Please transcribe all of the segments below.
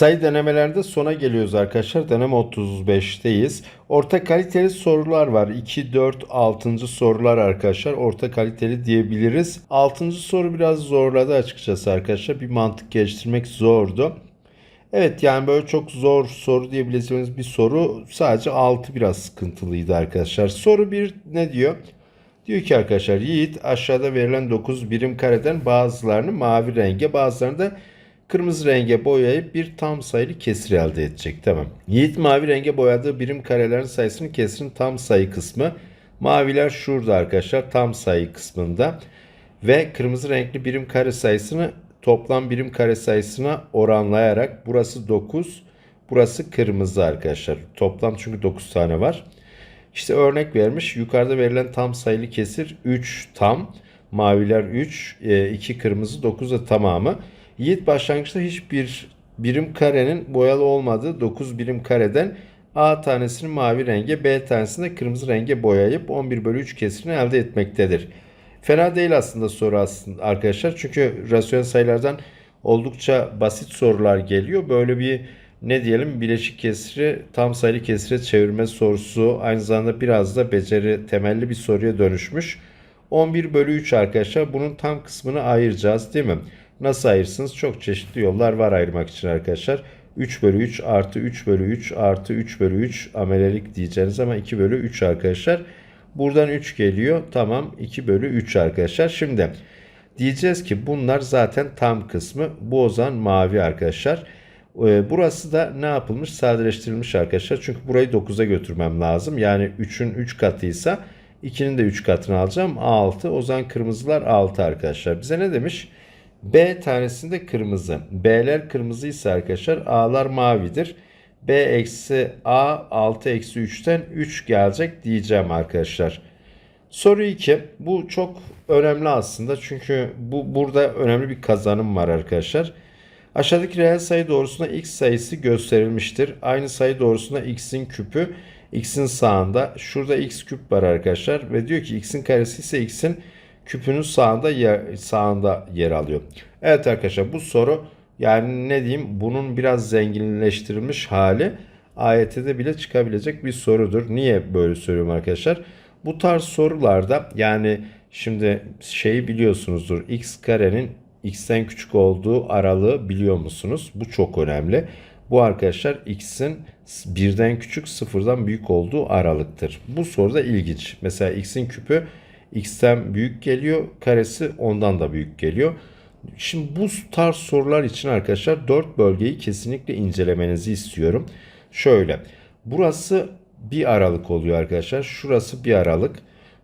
Sayı denemelerde sona geliyoruz arkadaşlar. Deneme 35'teyiz. Orta kaliteli sorular var. 2, 4, 6. sorular arkadaşlar. Orta kaliteli diyebiliriz. 6. soru biraz zorladı açıkçası arkadaşlar. Bir mantık geliştirmek zordu. Evet yani böyle çok zor soru diyebileceğimiz bir soru. Sadece 6 biraz sıkıntılıydı arkadaşlar. Soru 1 ne diyor? Diyor ki arkadaşlar Yiğit aşağıda verilen 9 birim kareden bazılarını mavi renge bazılarını da kırmızı renge boyayıp bir tam sayılı kesir elde edecek. Tamam. Yiğit mavi renge boyadığı birim karelerin sayısının kesirin tam sayı kısmı. Maviler şurada arkadaşlar tam sayı kısmında. Ve kırmızı renkli birim kare sayısını toplam birim kare sayısına oranlayarak burası 9, burası kırmızı arkadaşlar. Toplam çünkü 9 tane var. İşte örnek vermiş. Yukarıda verilen tam sayılı kesir 3 tam. Maviler 3, 2 kırmızı, 9 da tamamı. Yiğit başlangıçta hiçbir birim karenin boyalı olmadığı 9 birim kareden A tanesini mavi renge, B tanesini de kırmızı renge boyayıp 11 bölü 3 kesirini elde etmektedir. Fena değil aslında soru aslında arkadaşlar. Çünkü rasyonel sayılardan oldukça basit sorular geliyor. Böyle bir ne diyelim bileşik kesiri tam sayılı kesire çevirme sorusu aynı zamanda biraz da beceri temelli bir soruya dönüşmüş. 11 bölü 3 arkadaşlar bunun tam kısmını ayıracağız değil mi? Nasıl ayırsınız? Çok çeşitli yollar var ayırmak için arkadaşlar. 3 bölü 3 artı 3 bölü 3 artı 3 bölü 3 amelelik diyeceğiniz ama 2 bölü 3 arkadaşlar. Buradan 3 geliyor. Tamam 2 bölü 3 arkadaşlar. Şimdi diyeceğiz ki bunlar zaten tam kısmı. Bu o zaman mavi arkadaşlar. Ee, Burası da ne yapılmış? Sadeleştirilmiş arkadaşlar. Çünkü burayı 9'a götürmem lazım. Yani 3'ün 3 katıysa 2'nin de 3 katını alacağım. 6. O zaman kırmızılar 6 arkadaşlar. Bize ne demiş? B tanesinde kırmızı. B'ler kırmızıysa arkadaşlar A'lar mavidir. B eksi A 6 eksi 3'ten 3 gelecek diyeceğim arkadaşlar. Soru 2. Bu çok önemli aslında. Çünkü bu burada önemli bir kazanım var arkadaşlar. Aşağıdaki reel sayı doğrusunda x sayısı gösterilmiştir. Aynı sayı doğrusunda x'in küpü x'in sağında. Şurada x küp var arkadaşlar. Ve diyor ki x'in karesi ise x'in küpünün sağında yer, sağında yer alıyor. Evet arkadaşlar bu soru yani ne diyeyim bunun biraz zenginleştirilmiş hali AYT'de bile çıkabilecek bir sorudur. Niye böyle söylüyorum arkadaşlar? Bu tarz sorularda yani şimdi şeyi biliyorsunuzdur. x karenin x'ten küçük olduğu aralığı biliyor musunuz? Bu çok önemli. Bu arkadaşlar x'in birden küçük sıfırdan büyük olduğu aralıktır. Bu soruda ilginç. Mesela x'in küpü x'ten büyük geliyor. Karesi ondan da büyük geliyor. Şimdi bu tarz sorular için arkadaşlar 4 bölgeyi kesinlikle incelemenizi istiyorum. Şöyle. Burası bir aralık oluyor arkadaşlar. Şurası bir aralık.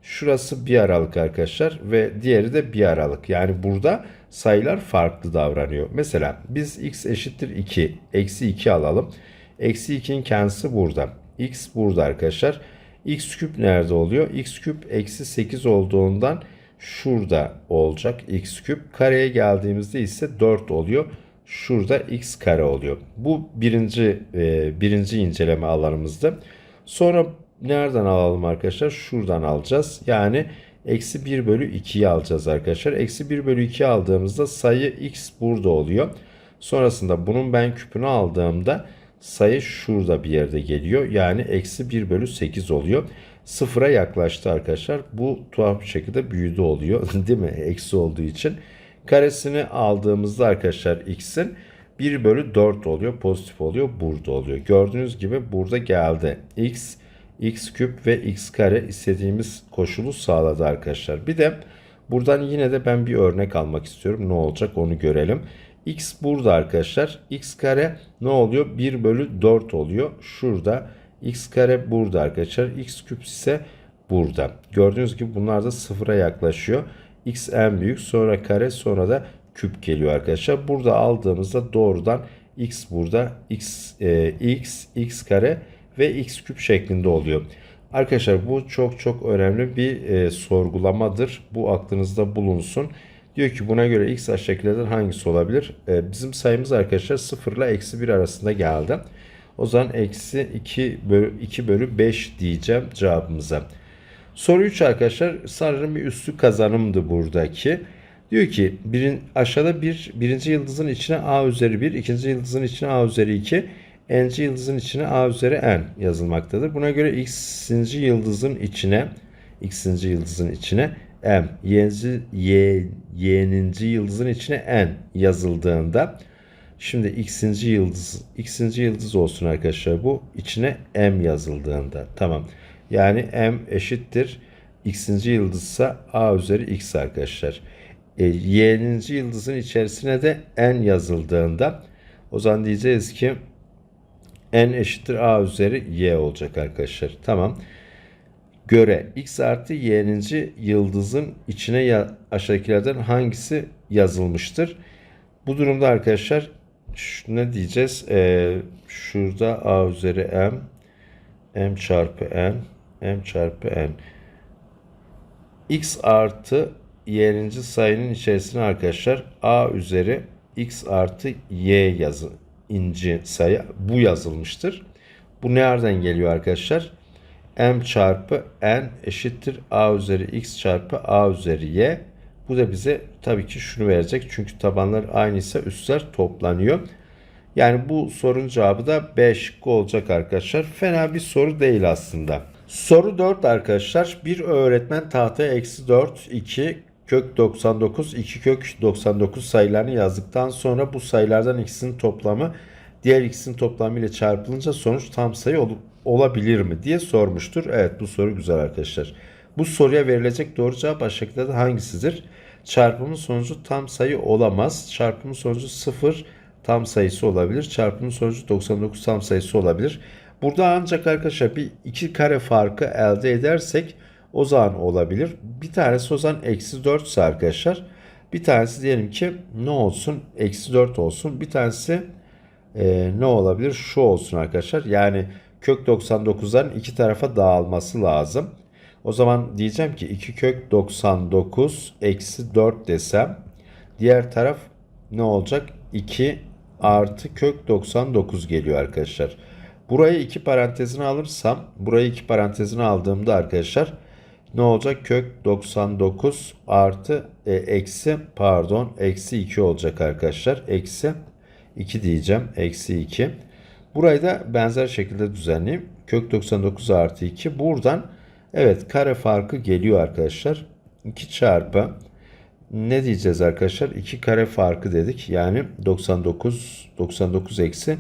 Şurası bir aralık arkadaşlar ve diğeri de bir aralık. Yani burada sayılar farklı davranıyor. Mesela biz x eşittir 2, eksi 2 alalım. Eksi 2'nin kendisi burada. x burada arkadaşlar. X küp nerede oluyor? x küp eksi 8 olduğundan şurada olacak x küp. Kareye geldiğimizde ise 4 oluyor. Şurada x kare oluyor. Bu birinci e, birinci inceleme alanımızdı. Sonra nereden alalım arkadaşlar? Şuradan alacağız. Yani eksi 1 bölü 2'yi alacağız arkadaşlar. Eksi 1 bölü 2 aldığımızda sayı x burada oluyor. Sonrasında bunun ben küpünü aldığımda sayı şurada bir yerde geliyor. Yani eksi 1 bölü 8 oluyor. Sıfıra yaklaştı arkadaşlar. Bu tuhaf bir şekilde büyüdü oluyor. Değil mi? Eksi olduğu için. Karesini aldığımızda arkadaşlar x'in 1 bölü 4 oluyor. Pozitif oluyor. Burada oluyor. Gördüğünüz gibi burada geldi. x, x küp ve x kare istediğimiz koşulu sağladı arkadaşlar. Bir de buradan yine de ben bir örnek almak istiyorum. Ne olacak onu görelim. X burada arkadaşlar. x kare ne oluyor? 1 bölü 4 oluyor. Şurada x kare burada arkadaşlar. x küp ise burada. Gördüğünüz gibi bunlar da sıfıra yaklaşıyor. x en büyük sonra kare sonra da küp geliyor arkadaşlar. Burada aldığımızda doğrudan x burada x e, x x kare ve x küp şeklinde oluyor. Arkadaşlar bu çok çok önemli bir e, sorgulamadır. Bu aklınızda bulunsun. Diyor ki buna göre x aşağıdakilerden hangisi olabilir? E, bizim sayımız arkadaşlar 0 ile eksi 1 arasında geldi. O zaman eksi 2 bölü, 2 bölü 5 diyeceğim cevabımıza. Soru 3 arkadaşlar sanırım bir üstü kazanımdı buradaki. Diyor ki birin, aşağıda bir birinci yıldızın içine a üzeri 1, ikinci yıldızın içine a üzeri 2, n'ci yıldızın içine a üzeri n yazılmaktadır. Buna göre x'inci yıldızın içine x'inci yıldızın içine m, y'nci, y, y'ninci yıldızın içine n yazıldığında şimdi x'inci yıldız x'inci yıldız olsun arkadaşlar bu içine m yazıldığında tamam. Yani m eşittir x'inci yıldızsa a üzeri x arkadaşlar. E, y'ninci yıldızın içerisine de n yazıldığında o zaman diyeceğiz ki n eşittir a üzeri y olacak arkadaşlar. Tamam. Göre x artı y'ninci yıldızın içine ya, aşağıdakilerden hangisi yazılmıştır? Bu durumda arkadaşlar ne diyeceğiz? Ee, şurada a üzeri m m çarpı n m çarpı n x artı y'ninci sayının içerisine arkadaşlar a üzeri x artı y yazı inci sayı bu yazılmıştır. Bu nereden geliyor arkadaşlar? M çarpı n eşittir a üzeri x çarpı a üzeri y. Bu da bize tabii ki şunu verecek. Çünkü tabanlar aynıysa üstler toplanıyor. Yani bu sorunun cevabı da 5 olacak arkadaşlar. Fena bir soru değil aslında. Soru 4 arkadaşlar. Bir öğretmen tahtaya eksi 4, 2, kök 99, 2 kök 99 sayılarını yazdıktan sonra bu sayılardan ikisinin toplamı diğer ikisinin toplamı ile çarpılınca sonuç tam sayı ol- olabilir mi diye sormuştur. Evet bu soru güzel arkadaşlar. Bu soruya verilecek doğru cevap aşağıdakilerden hangisidir? Çarpımın sonucu tam sayı olamaz. Çarpımın sonucu 0 tam sayısı olabilir. Çarpımın sonucu 99 tam sayısı olabilir. Burada ancak arkadaşlar bir iki kare farkı elde edersek o zaman olabilir. Bir tanesi o zaman eksi 4 ise arkadaşlar. Bir tanesi diyelim ki ne olsun? Eksi 4 olsun. Bir tanesi e, ne olabilir? Şu olsun arkadaşlar. Yani kök 99'ların iki tarafa dağılması lazım. O zaman diyeceğim ki 2 kök 99 eksi 4 desem diğer taraf ne olacak? 2 artı kök 99 geliyor arkadaşlar. Burayı iki parantezine alırsam burayı iki parantezine aldığımda arkadaşlar ne olacak? Kök 99 artı e, eksi pardon eksi 2 olacak arkadaşlar. Eksi 2 diyeceğim. Eksi 2. Burayı da benzer şekilde düzenleyeyim. Kök 99 artı 2. Buradan evet kare farkı geliyor arkadaşlar. 2 çarpı ne diyeceğiz arkadaşlar? 2 kare farkı dedik. Yani 99 99 eksi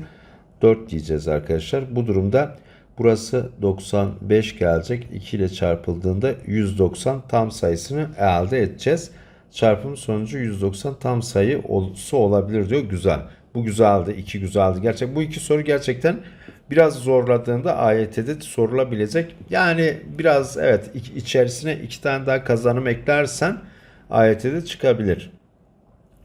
4 diyeceğiz arkadaşlar. Bu durumda burası 95 gelecek. 2 ile çarpıldığında 190 tam sayısını elde edeceğiz. Çarpım sonucu 190 tam sayı olsa olabilir diyor. Güzel. Bu güzeldi. 2 güzeldi. Gerçek bu iki soru gerçekten biraz zorladığında AYT'de sorulabilecek. Yani biraz evet içerisine iki tane daha kazanım eklersen AYT'de çıkabilir.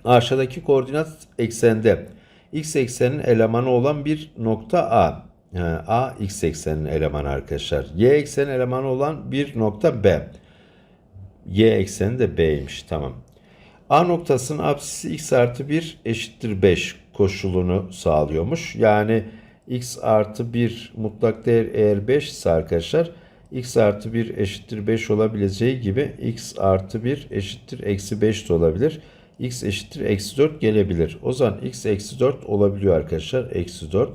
Aşağıdaki koordinat eksende x eksenin elemanı olan bir nokta A. A x eksenin elemanı arkadaşlar. Y eksenin elemanı olan bir nokta B. Y ekseni de B'ymiş. Tamam. A noktasının apsisi x artı 1 eşittir 5 koşulunu sağlıyormuş. Yani x artı 1 mutlak değer eğer 5 ise arkadaşlar x artı 1 eşittir 5 olabileceği gibi x artı 1 eşittir eksi 5 de olabilir. x eşittir eksi 4 gelebilir. O zaman x eksi 4 olabiliyor arkadaşlar. Eksi 4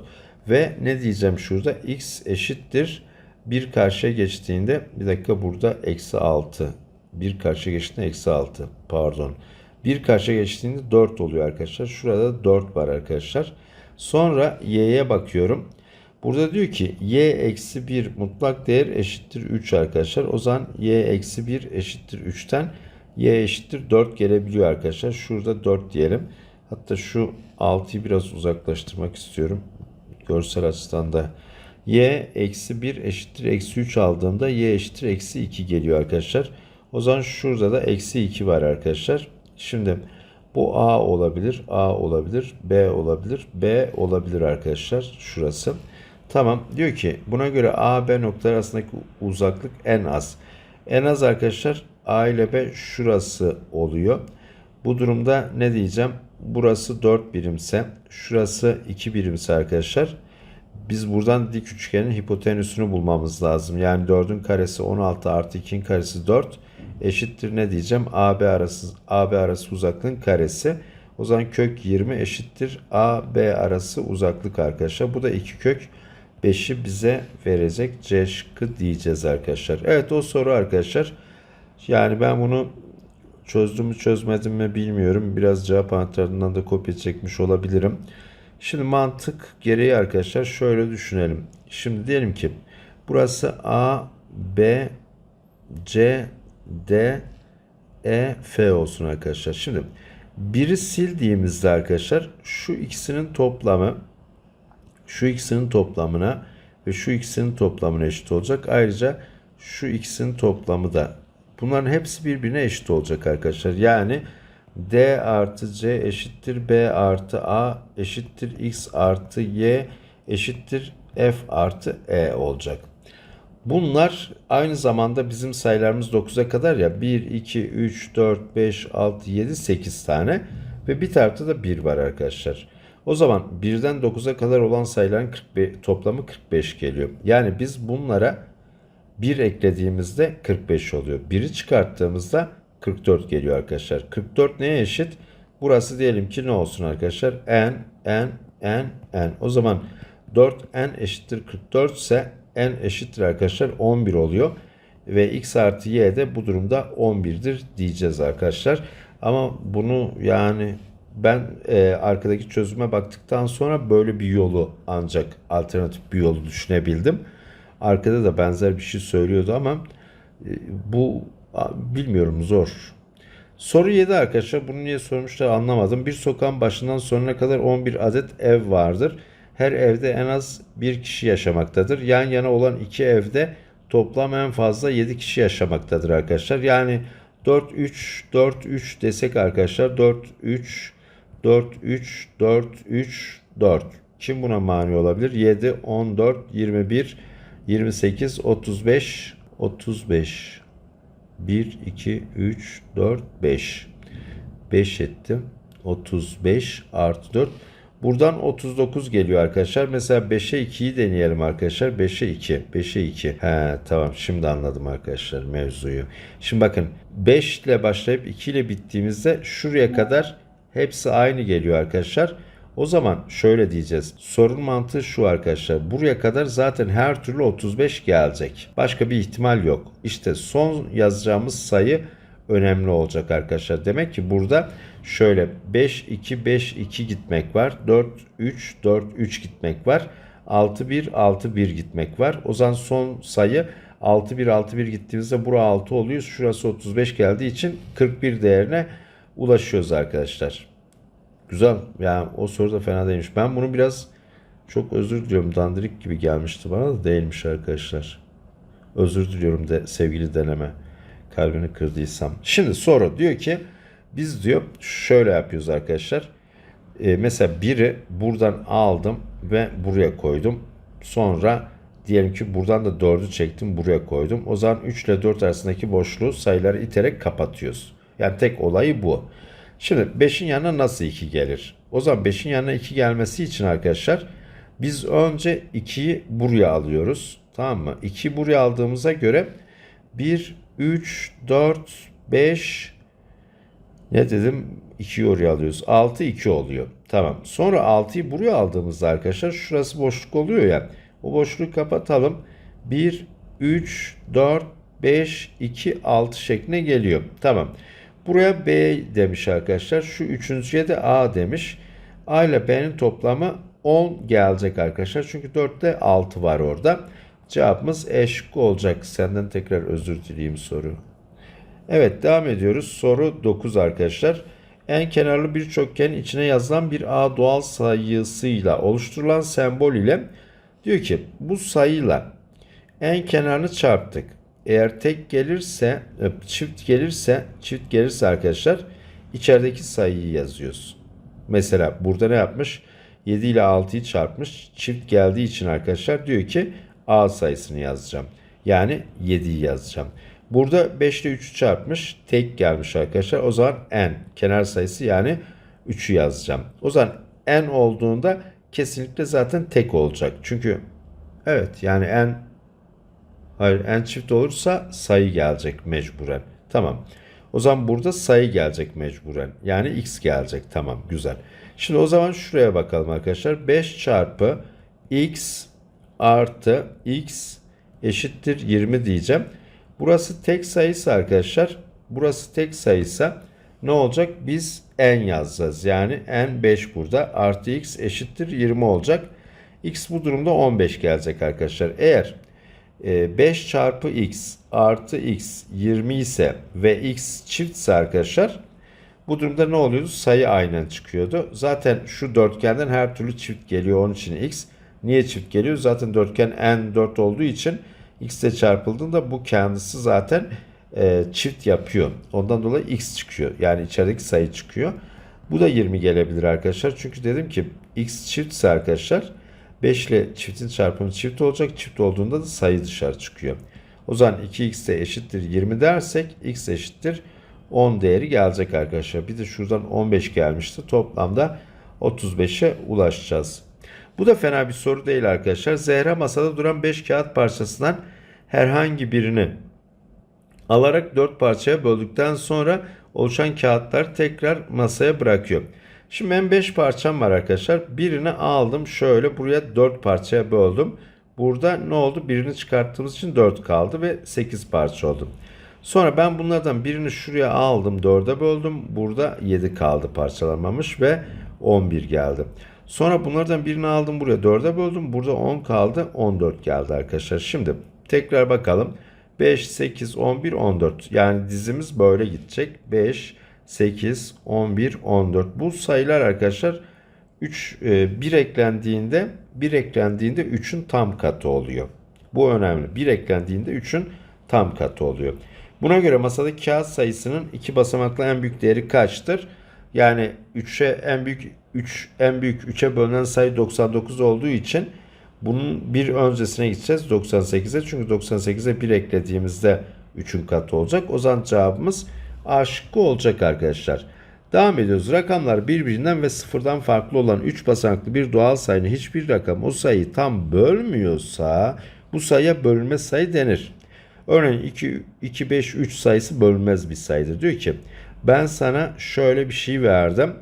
ve ne diyeceğim şurada x eşittir 1 karşıya geçtiğinde bir dakika burada eksi 6 1 karşıya geçtiğinde eksi 6 pardon. 1 karşıya geçtiğinde 4 oluyor arkadaşlar. Şurada 4 var arkadaşlar. Sonra y'ye bakıyorum. Burada diyor ki y eksi 1 mutlak değer eşittir 3 arkadaşlar. O zaman y eksi 1 eşittir 3'ten y eşittir 4 gelebiliyor arkadaşlar. Şurada 4 diyelim. Hatta şu 6'yı biraz uzaklaştırmak istiyorum. Görsel açıdan da y eksi 1 eşittir eksi 3 aldığımda y eşittir eksi 2 geliyor arkadaşlar. O zaman şurada da eksi 2 var arkadaşlar. Şimdi bu A olabilir, A olabilir, B olabilir, B olabilir arkadaşlar. Şurası. Tamam. Diyor ki buna göre A, B noktaları arasındaki uzaklık en az. En az arkadaşlar A ile B şurası oluyor. Bu durumda ne diyeceğim? Burası 4 birimse, şurası 2 birimse arkadaşlar. Biz buradan dik üçgenin hipotenüsünü bulmamız lazım. Yani 4'ün karesi 16 artı 2'nin karesi 4 eşittir ne diyeceğim? AB arası AB arası uzaklığın karesi. O zaman kök 20 eşittir AB arası uzaklık arkadaşlar. Bu da 2 kök 5'i bize verecek. C şıkkı diyeceğiz arkadaşlar. Evet o soru arkadaşlar. Yani ben bunu çözdüm mü çözmedim mi bilmiyorum. Biraz cevap anahtarından da kopya çekmiş olabilirim. Şimdi mantık gereği arkadaşlar şöyle düşünelim. Şimdi diyelim ki burası A, B, C, D, E, F olsun arkadaşlar. Şimdi biri sildiğimizde arkadaşlar şu ikisinin toplamı şu ikisinin toplamına ve şu ikisinin toplamına eşit olacak. Ayrıca şu ikisinin toplamı da bunların hepsi birbirine eşit olacak arkadaşlar. Yani D artı C eşittir B artı A eşittir X artı Y eşittir F artı E olacak. Bunlar aynı zamanda bizim sayılarımız 9'a kadar ya 1, 2, 3, 4, 5, 6, 7, 8 tane ve bir tarafta da 1 var arkadaşlar. O zaman 1'den 9'a kadar olan sayıların 45, toplamı 45 geliyor. Yani biz bunlara 1 eklediğimizde 45 oluyor. 1'i çıkarttığımızda 44 geliyor arkadaşlar. 44 neye eşit? Burası diyelim ki ne olsun arkadaşlar? n, n, n, n. O zaman 4n eşittir 44 ise n eşittir arkadaşlar 11 oluyor. Ve x artı y de bu durumda 11'dir diyeceğiz arkadaşlar. Ama bunu yani ben e, arkadaki çözüme baktıktan sonra böyle bir yolu ancak alternatif bir yolu düşünebildim. Arkada da benzer bir şey söylüyordu ama e, bu bilmiyorum zor. Soru 7 arkadaşlar. Bunu niye sormuşlar anlamadım. Bir sokağın başından sonuna kadar 11 adet ev vardır. Her evde en az bir kişi yaşamaktadır. Yan yana olan iki evde toplam en fazla 7 kişi yaşamaktadır arkadaşlar. Yani 4 3 4 3 desek arkadaşlar 4 3 4 3 4 3 4. Kim buna mani olabilir? 7 14 21 28 35 35 1 2 3 4 5 5 ettim. 35 artı 4. Buradan 39 geliyor arkadaşlar. Mesela 5'e 2'yi deneyelim arkadaşlar. 5'e 2. 5'e 2. He tamam şimdi anladım arkadaşlar mevzuyu. Şimdi bakın 5 ile başlayıp 2 ile bittiğimizde şuraya kadar hepsi aynı geliyor arkadaşlar. O zaman şöyle diyeceğiz. Sorun mantığı şu arkadaşlar. Buraya kadar zaten her türlü 35 gelecek. Başka bir ihtimal yok. İşte son yazacağımız sayı önemli olacak arkadaşlar. Demek ki burada şöyle 5 2 5 2 gitmek var. 4 3 4 3 gitmek var. 6 1 6 1 gitmek var. O zaman son sayı 6 1 6 1 gittiğimizde bura 6 oluyor. Şurası 35 geldiği için 41 değerine ulaşıyoruz arkadaşlar. Güzel. Yani o soru da fena değilmiş. Ben bunu biraz çok özür diliyorum. Dandirik gibi gelmişti bana da değilmiş arkadaşlar. Özür diliyorum de sevgili deneme. Kalbini kırdıysam. Şimdi soru diyor ki biz diyor şöyle yapıyoruz arkadaşlar. Ee, mesela biri buradan aldım ve buraya koydum. Sonra diyelim ki buradan da 4'ü çektim buraya koydum. O zaman 3 ile 4 arasındaki boşluğu sayıları iterek kapatıyoruz. Yani tek olayı bu. Şimdi 5'in yanına nasıl 2 gelir? O zaman 5'in yanına 2 gelmesi için arkadaşlar biz önce 2'yi buraya alıyoruz. Tamam mı? 2'yi buraya aldığımıza göre 1, 3, 4, 5 ne dedim? 2'yi oraya alıyoruz. 6, 2 oluyor. Tamam. Sonra 6'yı buraya aldığımızda arkadaşlar şurası boşluk oluyor ya. O boşluğu kapatalım. 1, 3, 4, 5, 2, 6 şeklinde geliyor. Tamam. Buraya B demiş arkadaşlar. Şu üçüncüye de A demiş. A ile B'nin toplamı 10 gelecek arkadaşlar. Çünkü 4'te 6 var orada. Cevabımız E şıkkı olacak. Senden tekrar özür dileyim soru. Evet devam ediyoruz. Soru 9 arkadaşlar. En kenarlı bir çokgenin içine yazılan bir A doğal sayısıyla oluşturulan sembol ile diyor ki bu sayıyla en kenarını çarptık. Eğer tek gelirse, e, çift gelirse, çift gelirse arkadaşlar içerideki sayıyı yazıyoruz. Mesela burada ne yapmış? 7 ile 6'yı çarpmış. Çift geldiği için arkadaşlar diyor ki A sayısını yazacağım. Yani 7'yi yazacağım. Burada 5 ile 3'ü çarpmış. Tek gelmiş arkadaşlar. O zaman n kenar sayısı yani 3'ü yazacağım. O zaman n olduğunda kesinlikle zaten tek olacak. Çünkü evet yani n Hayır en çift olursa sayı gelecek mecburen. Tamam. O zaman burada sayı gelecek mecburen. Yani x gelecek. Tamam güzel. Şimdi o zaman şuraya bakalım arkadaşlar. 5 çarpı x artı x eşittir 20 diyeceğim. Burası tek sayısı arkadaşlar. Burası tek sayısa ne olacak? Biz n yazacağız. Yani n 5 burada artı x eşittir 20 olacak. x bu durumda 15 gelecek arkadaşlar. Eğer 5 e, çarpı x artı x 20 ise ve x çiftse arkadaşlar bu durumda ne oluyordu? Sayı aynen çıkıyordu. Zaten şu dörtgenden her türlü çift geliyor. Onun için x. Niye çift geliyor? Zaten dörtgen n 4 olduğu için x ile çarpıldığında bu kendisi zaten e, çift yapıyor. Ondan dolayı x çıkıyor. Yani içerideki sayı çıkıyor. Bu da 20 gelebilir arkadaşlar. Çünkü dedim ki x çiftse arkadaşlar 5 ile çiftin çarpımı çift olacak. Çift olduğunda da sayı dışarı çıkıyor. O zaman 2x de eşittir 20 dersek x eşittir 10 değeri gelecek arkadaşlar. Bir de şuradan 15 gelmişti. Toplamda 35'e ulaşacağız. Bu da fena bir soru değil arkadaşlar. Zehra masada duran 5 kağıt parçasından herhangi birini alarak 4 parçaya böldükten sonra oluşan kağıtlar tekrar masaya bırakıyor. Şimdi ben 5 parçam var arkadaşlar. Birini aldım şöyle buraya 4 parçaya böldüm. Burada ne oldu? Birini çıkarttığımız için 4 kaldı ve 8 parça oldu. Sonra ben bunlardan birini şuraya aldım 4'e böldüm. Burada 7 kaldı parçalanmamış ve 11 geldi. Sonra bunlardan birini aldım buraya 4'e böldüm. Burada 10 kaldı 14 geldi arkadaşlar. Şimdi tekrar bakalım. 5, 8, 11, 14. Yani dizimiz böyle gidecek. 5, 8, 11, 14. Bu sayılar arkadaşlar 3 1 e, eklendiğinde 1 eklendiğinde 3'ün tam katı oluyor. Bu önemli. 1 eklendiğinde 3'ün tam katı oluyor. Buna göre masadaki kağıt sayısının iki basamaklı en büyük değeri kaçtır? Yani 3'e en büyük 3 en büyük 3'e bölünen sayı 99 olduğu için bunun bir öncesine gideceğiz 98'e. Çünkü 98'e 1 eklediğimizde 3'ün katı olacak. O zaman cevabımız A şıkkı olacak arkadaşlar. Devam ediyoruz. Rakamlar birbirinden ve sıfırdan farklı olan 3 basamaklı bir doğal sayının hiçbir rakam o sayıyı tam bölmüyorsa bu sayıya bölünme sayı denir. Örneğin 2, 2, 5, 3 sayısı bölünmez bir sayıdır. Diyor ki ben sana şöyle bir şey verdim.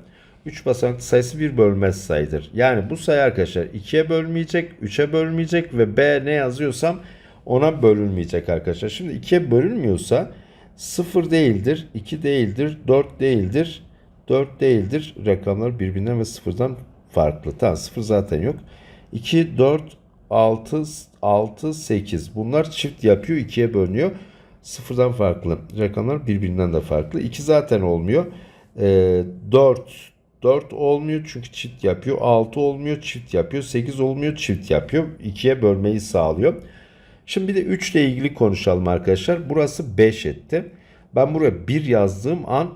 3 basamaklı sayısı bir bölmez sayıdır. Yani bu sayı arkadaşlar 2'ye bölmeyecek, 3'e bölmeyecek ve B ne yazıyorsam ona bölünmeyecek arkadaşlar. Şimdi 2'ye bölünmüyorsa 0 değildir, 2 değildir, 4 değildir, 4 değildir. Rakamlar birbirinden ve 0'dan farklı. Tamam 0 zaten yok. 2, 4, 6, 6, 8. Bunlar çift yapıyor. 2'ye bölünüyor. Sıfırdan farklı. Rakamlar birbirinden de farklı. 2 zaten olmuyor. E, 4, 4 olmuyor çünkü çift yapıyor. 6 olmuyor çift yapıyor. 8 olmuyor çift yapıyor. 2'ye bölmeyi sağlıyor. Şimdi bir de 3 ile ilgili konuşalım arkadaşlar. Burası 5 etti. Ben buraya 1 yazdığım an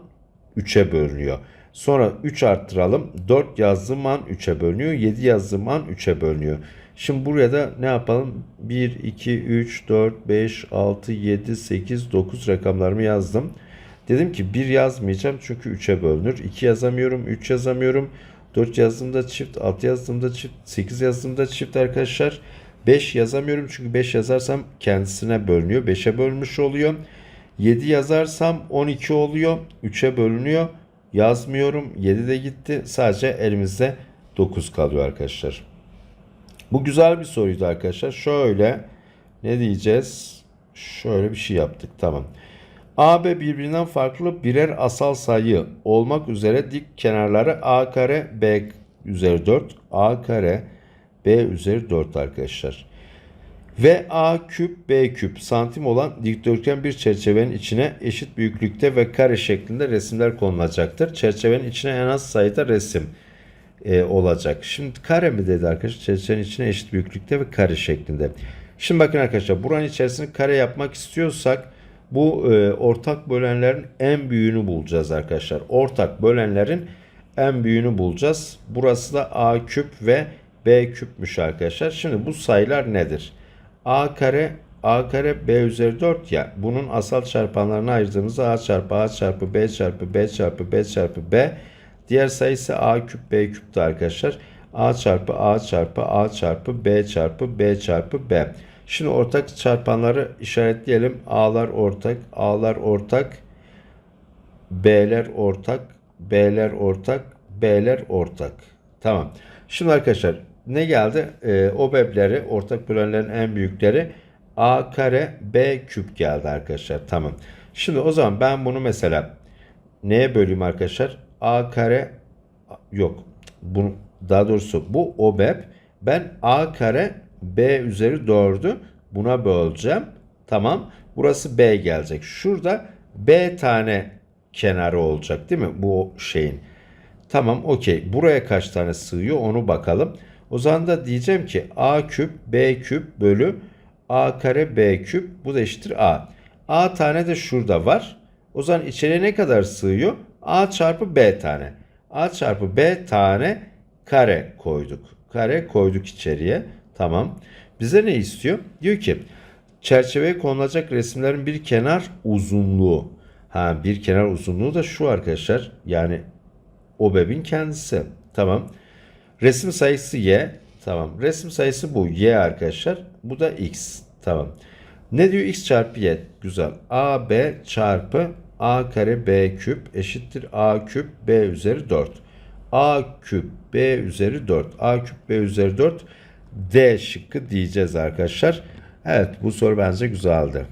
3'e bölünüyor. Sonra 3 arttıralım. 4 yazdığım an 3'e bölünüyor. 7 yazdığım an 3'e bölünüyor. Şimdi buraya da ne yapalım? 1, 2, 3, 4, 5, 6, 7, 8, 9 rakamlarımı yazdım. Dedim ki 1 yazmayacağım çünkü 3'e bölünür. 2 yazamıyorum, 3 yazamıyorum. 4 yazdığımda çift, 6 yazdığımda çift, 8 yazdığımda çift arkadaşlar. 5 yazamıyorum çünkü 5 yazarsam kendisine bölünüyor. 5'e bölmüş oluyor. 7 yazarsam 12 oluyor. 3'e bölünüyor. Yazmıyorum. 7 de gitti. Sadece elimizde 9 kalıyor arkadaşlar. Bu güzel bir soruydu arkadaşlar. Şöyle ne diyeceğiz? Şöyle bir şey yaptık. Tamam. A, B birbirinden farklı birer asal sayı olmak üzere dik kenarları A kare B üzeri 4, A kare B üzeri 4 arkadaşlar. Ve A küp B küp santim olan dikdörtgen bir çerçevenin içine eşit büyüklükte ve kare şeklinde resimler konulacaktır. Çerçevenin içine en az sayıda resim e, olacak. Şimdi kare mi dedi arkadaşlar? Çerçevenin içine eşit büyüklükte ve kare şeklinde. Şimdi bakın arkadaşlar buranın içerisini kare yapmak istiyorsak bu e, ortak bölenlerin en büyüğünü bulacağız arkadaşlar. Ortak bölenlerin en büyüğünü bulacağız. Burası da a küp ve b küpmüş arkadaşlar. Şimdi bu sayılar nedir? a kare a kare b üzeri 4 ya. Bunun asal çarpanlarını ayırdığımızda a çarpı a çarpı b çarpı b çarpı b çarpı b Diğer sayı ise a küp b küptü arkadaşlar. a çarpı a çarpı a çarpı b çarpı b çarpı b. Şimdi ortak çarpanları işaretleyelim. A'lar ortak, A'lar ortak, B'ler ortak, B'ler ortak, B'ler ortak. Tamam. Şimdi arkadaşlar ne geldi? Ee, OBEB'leri, ortak bölenlerin en büyükleri A kare B küp geldi arkadaşlar. Tamam. Şimdi o zaman ben bunu mesela neye böleyim arkadaşlar? A kare yok. Bunu daha doğrusu bu OBEB ben A kare B üzeri 4'ü buna böleceğim. Tamam. Burası B gelecek. Şurada B tane kenarı olacak değil mi? Bu şeyin. Tamam okey. Buraya kaç tane sığıyor onu bakalım. O zaman da diyeceğim ki A küp B küp bölü A kare B küp bu da eşittir A. A tane de şurada var. O zaman içeriye ne kadar sığıyor? A çarpı B tane. A çarpı B tane kare koyduk. Kare koyduk içeriye. Tamam. Bize ne istiyor? Diyor ki çerçeveye konulacak resimlerin bir kenar uzunluğu. Ha bir kenar uzunluğu da şu arkadaşlar. Yani OBEB'in kendisi. Tamam. Resim sayısı y. Tamam. Resim sayısı bu. Y arkadaşlar. Bu da x. Tamam. Ne diyor x çarpı y? Güzel. AB çarpı a kare b küp eşittir a küp b üzeri 4. a küp b üzeri 4. a küp b üzeri 4 D şıkkı diyeceğiz arkadaşlar. Evet bu soru bence güzeldi.